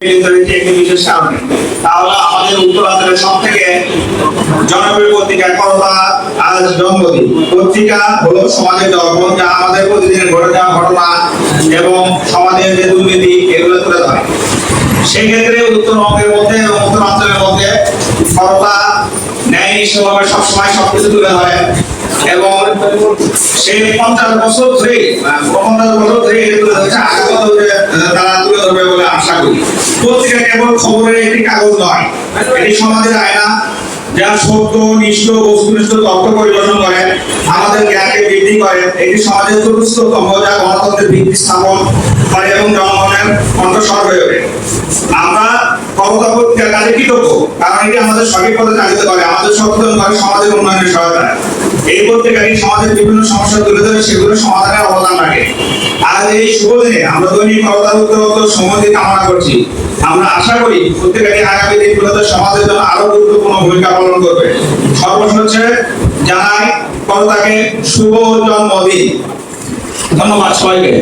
যা দুর্নীতি, এগুলো তুলে ধরে। সেক্ষেত্রে উত্তরবঙ্গের মধ্যে এবং উত্তরাঞ্চলের মধ্যে করবা ন্যায় নিষ্ঠভাবে সবসময় সবকিছু তুলে ধরে এবং সেই পঞ্চাশ বছর ধরে, পঞ্চাশ বছর ধরে তুলে আশা করি। পত্রিকা কেবল খবরের একটি কাগজ নয়, এটি সমাজের আয়না যা সত্য, নিষ্ঠ, বস্তুনিষ্ঠ পরিবেশন করে, আমাদের জ্ঞানকে বৃদ্ধি করে। এটি সমাজের চতুর্থতম যা গণতন্ত্রের ভিত্তি স্থাপন করে এবং জনগণের কণ্ঠস্বর হয়ে ওঠে। আমরা কবতা পত্রিকার কাজে কৃতজ্ঞ, কারণ এটি আমাদের সঠিক পথে চালিত করে, আমাদের সচেতন করে সমাজের উন্নয়নের সহায়তা এই পত্রিকাটি সমাজের বিভিন্ন সমস্যা তুলে ধরে সেগুলো সমাধানের অবদান রাখে। আজ এই শুভ দিনে আমরা দৈনিক উত্তরোত্তর সময় কামনা করছি। আমরা আশা করি পত্রিকাটি আগামী দিনগুলোতে সমাজের জন্য আরও গুরুত্বপূর্ণ ভূমিকা পালন করবে। সর্বশেষে জানাই করতাকে শুভ জন্মদিন। ধন্যবাদ সবাইকে।